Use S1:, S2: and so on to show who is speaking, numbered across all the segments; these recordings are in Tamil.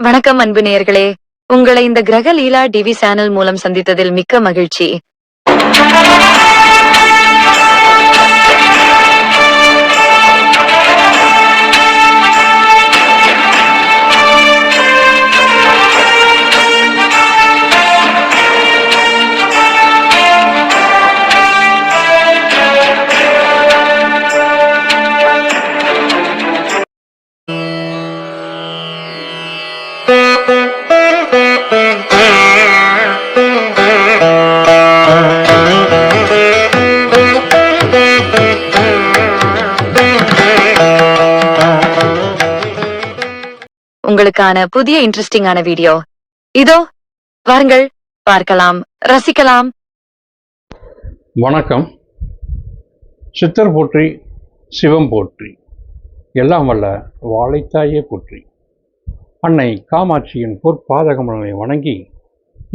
S1: வணக்கம் அன்பு நேயர்களே. உங்களை இந்த கிரக லீலா டிவி சேனல் மூலம் சந்தித்ததில் மிக்க மகிழ்ச்சி. உங்களுக்கான புதிய இன்ட்ரெஸ்டிங்கான வீடியோ இதோ வாருங்கள் பார்க்கலாம் ரசிக்கலாம்.
S2: வணக்கம். சித்தர் போற்றி சிவம் போற்றி. எல்லாம் வல்ல வாழைத்தாயே போற்றி. அன்னை காமாட்சியின் பொற்பாதகமனை வணங்கி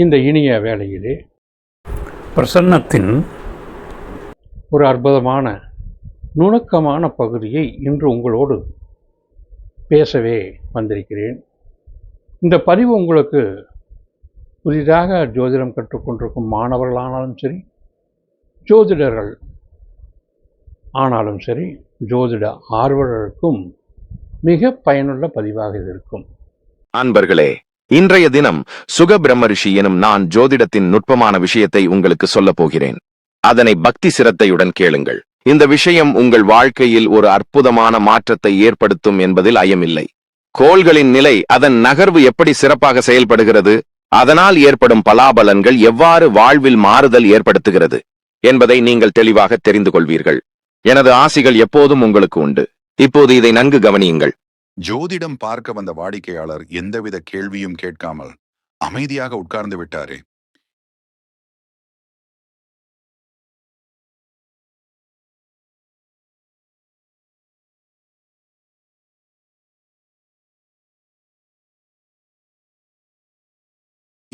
S2: இந்த இனிய வேளையிலே பிரசன்னத்தின் ஒரு அற்புதமான நுணுக்கமான பகுதியை இன்று உங்களோடு பேசவே வந்திருக்கிறேன். இந்த பதிவு உங்களுக்கு புதிதாக ஜோதிடம் கற்றுக்கொண்டிருக்கும் மாணவர்களானாலும் சரி ஜோதிடர்கள் ஆனாலும் சரி ஜோதிட ஆர்வலருக்கும் மிக பயனுள்ள பதிவாக இது இருக்கும்.
S3: அன்பர்களே இன்றைய தினம் சுக பிரம்மரிஷி எனும் நான் ஜோதிடத்தின் நுட்பமான விஷயத்தை உங்களுக்கு சொல்லப் போகிறேன். அதனை பக்தி சிரத்தையுடன் கேளுங்கள். இந்த விஷயம் உங்கள் வாழ்க்கையில் ஒரு அற்புதமான மாற்றத்தை ஏற்படுத்தும் என்பதில் ஐயமில்லை. கோள்களின் நிலை அதன் நகர்வு எப்படி சிறப்பாக செயல்படுகிறது அதனால் ஏற்படும் பலாபலன்கள் எவ்வாறு வாழ்வில் மாறுதல் ஏற்படுத்துகிறது என்பதை நீங்கள் தெளிவாக தெரிந்து கொள்வீர்கள். எனது ஆசிகள் எப்போதும் உங்களுக்கு உண்டு. இப்போது இதை நன்கு கவனியுங்கள்.
S4: ஜோதிடம் பார்க்க வந்த வாடிக்கையாளர் எந்தவித கேள்வியும் கேட்காமல் அமைதியாக உட்கார்ந்து விட்டாரே.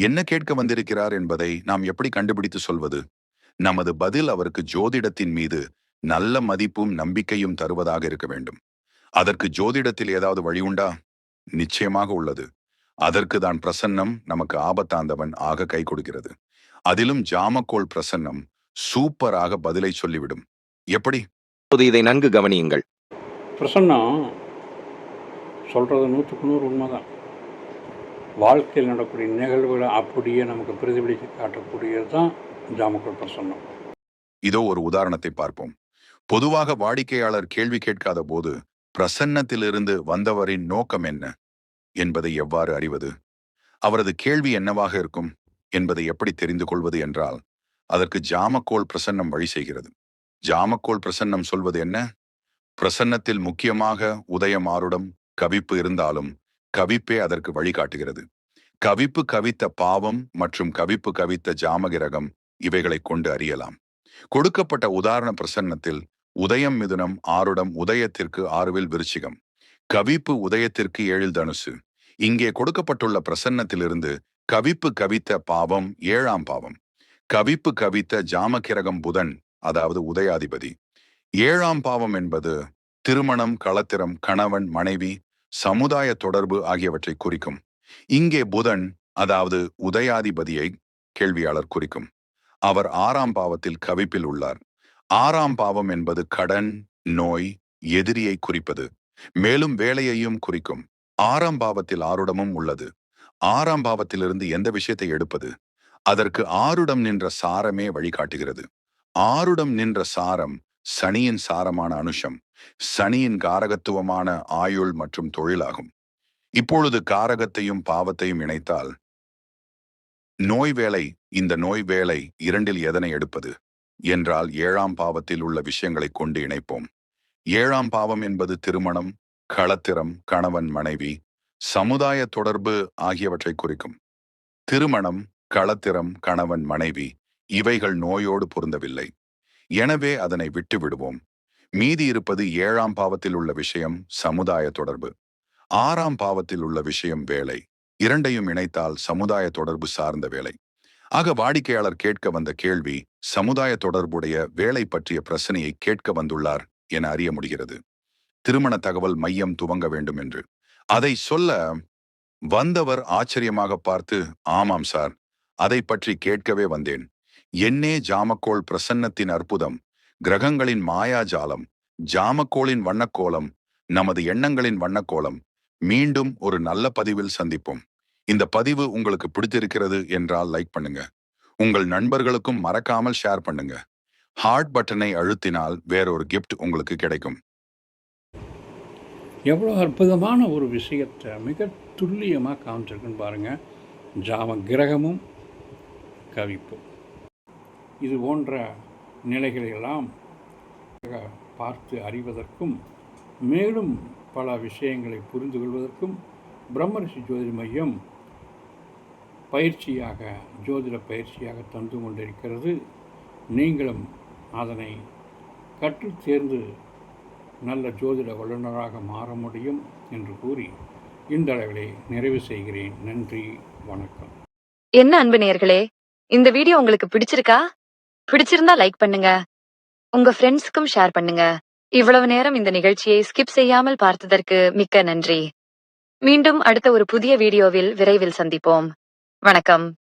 S4: என்ன கேட்க வந்திருக்கிறார் என்பதை நாம் எப்படி கண்டுபிடித்து சொல்வது? நமது பதில் அவருக்கு ஜோதிடத்தின் மீது நல்ல மதிப்பும் நம்பிக்கையும் தருவதாக இருக்க வேண்டும். அதற்கு ஜோதிடத்தில் ஏதாவது வழி உண்டா? நிச்சயமாக உள்ளது. அதற்கு தான் பிரசன்னம் நமக்கு ஆபத்தாந்தவன் ஆக கை கொடுக்கிறது. அதிலும் ஜாமக்கோள் பிரசன்னம் சூப்பராக பதிலை சொல்லிவிடும். எப்படி?
S3: இதை நன்கு கவனியுங்கள்.
S2: பிரசன்னம் சொல்கிறது நூற்றுக்கு நூறு உண்மைதான். வாழ்க்கையில் நடக்கூடிய நிகழ்வுகளை அப்படியே நமக்கு பிரதிபலித்து காட்டக்கூடியது தான் ஜாமக்கல் பிரசன்னம்.
S4: இதோ ஒரு உதாரணத்தை பார்ப்போம். பொதுவாக வாடிக்கையாளர் கேள்வி கேட்காத போது பிரசன்னத்திலிருந்து வந்தவரின் நோக்கம் என்ன என்பதை எவ்வாறு அறிவது? அவரது கேள்வி என்னவாக இருக்கும் என்பதை எப்படி தெரிந்து கொள்வது என்றால் அதற்கு ஜாமக்கோள் பிரசன்னம் வழி செய்கிறது. ஜாமக்கோள் பிரசன்னம் சொல்வது என்ன? பிரசன்னத்தில் முக்கியமாக உதயமாருடம் கவிப்பு இருந்தாலும் கவிப்பே அதற்கு வழிகாட்டுகிறது. கவிப்பு கவித்த பாவம் மற்றும் கவிப்பு கவித்த ஜாமகிரகம் இவைகளை கொண்டு அறியலாம். கொடுக்கப்பட்ட உதாரண பிரசன்னத்தில் உதயம் மிதுனம் ஆறுடம் உதயத்திற்கு ஆறுவில் விருச்சிகம். கவிப்பு உதயத்திற்கு ஏழில் தனுசு. இங்கே கொடுக்கப்பட்டுள்ள பிரசன்னத்திலிருந்து கவிப்பு கவித்த பாவம் ஏழாம் பாவம். கவிப்பு கவித்த ஜாமகிரகம் புதன் அதாவது உதயாதிபதி. ஏழாம் பாவம் என்பது திருமணம் களத்திரம் கணவன் மனைவி சமுதாய தொடர்பு ஆகியவற்றை குறிக்கும். இங்கே புதன் அதாவது உதயாதிபதியை கேள்வியாளர் குறிக்கும். அவர் ஆறாம் பாவத்தில் கவிப்பில் உள்ளார். ஆறாம் பாவம் என்பது கடன் நோய் எதிரியை குறிப்பது. மேலும் வேலையையும் குறிக்கும். ஆறாம் பாவத்தில் ஆருடமும் உள்ளது. ஆறாம் பாவத்திலிருந்து எந்த விஷயத்தை எடுப்பது? அதற்கு ஆருடம் நின்ற சாரமே வழிகாட்டுகிறது. ஆருடம் நின்ற சாரம் சனியின் சாரமான அனுஷம். சனியின் காரகத்துவமான ஆயுள் மற்றும் தொழிலாகும். இப்பொழுது காரகத்தையும் பாவத்தையும் இணைத்தால் நோய் வேலை இந்த நோய் வேலை இரண்டில் எதனை எடுப்பது? என்றால் ஏழாம் பாவத்தில் உள்ள விஷயங்களை கொண்டு இணைப்போம். ஏழாம் பாவம் என்பது திருமணம் களத்திரம் கணவன் மனைவி சமுதாய தொடர்பு ஆகியவற்றை குறிக்கும். திருமணம் களத்திரம் கணவன் மனைவி இவைகள் நோயோடு பொருந்தவில்லை. எனவே அதனை விட்டு விடுவோம் மீதி இருப்பது ஏழாம் பாவத்தில் உள்ள விஷயம் சமுதாய தொடர்பு. ஆறாம் பாவத்தில் உள்ள விஷயம் வேலை. இரண்டையும் இணைத்தால் சமுதாய தொடர்பு சார்ந்த வேலை. ஆக வாடிக்கையாளர் கேட்க வந்த கேள்வி சமுதாய தொடர்புடைய வேலை பற்றிய பிரச்சனையை கேட்க வந்துள்ளார் என அறிய முடிகிறது. திருமண தகவல் மையம் துவங்க வேண்டும் என்று. அதை சொல்ல வந்தவர் ஆச்சரியமாக பார்த்து ஆமாம் சார் அதை பற்றி கேட்கவே வந்தேன். என்னே ஜாமக்கோள் பிரசன்னத்தின் அற்புதம் கிரகங்களின் மாயாஜாலம் ஜாமக்கோளின் வண்ணக்கோலம் நமது எண்ணங்களின் வண்ணக்கோலம். மீண்டும் ஒரு நல்ல பதிவில் சந்திப்போம். இந்த பதிவு உங்களுக்கு பிடித்திருக்கிறது என்றால் லைக் பண்ணுங்க. உங்கள் நண்பர்களுக்கும் மறக்காமல் ஷேர் பண்ணுங்க. ஹார்ட் பட்டனை அழுத்தினால் வேறொரு கிஃப்ட் உங்களுக்கு கிடைக்கும்.
S2: எவ்வளோ அற்புதமான ஒரு விஷயத்தை மிக துல்லியமாக காமிச்சிருக்குன்னு பாருங்கள் ஜாம கிரகமும் கவிப்பும். இது போன்ற நிலைகளையெல்லாம் பார்த்து அறிவதற்கும் மேலும் பல விஷயங்களை புரிந்து கொள்வதற்கும் பிரம்மரிஷி ஜோதிட மையம் பயிற்சியாக ஜோதிட பயிற்சியாக தந்து கொண்டிருக்கிறது. நீங்களும் அதனை கற்று தேர்ந்து நல்ல ஜோதிட வல்லுநராக மாற முடியும் என்று கூறி இந்த அளவிலே நிறைவு செய்கிறேன். நன்றி வணக்கம்.
S1: என்ன அன்பு நேர்களே இந்த வீடியோ உங்களுக்கு பிடிச்சிருக்கா? பிடிச்சிருந்தா லைக் பண்ணுங்க. உங்க ஃப்ரெண்ட்ஸுக்கும் ஷேர் பண்ணுங்க. இவ்வளவு நேரம் இந்த நிகழ்ச்சியை ஸ்கிப் செய்யாமல் பார்த்ததற்கு மிக்க நன்றி. மீண்டும் அடுத்த ஒரு புதிய வீடியோவில் விரைவில் சந்திப்போம். வணக்கம்.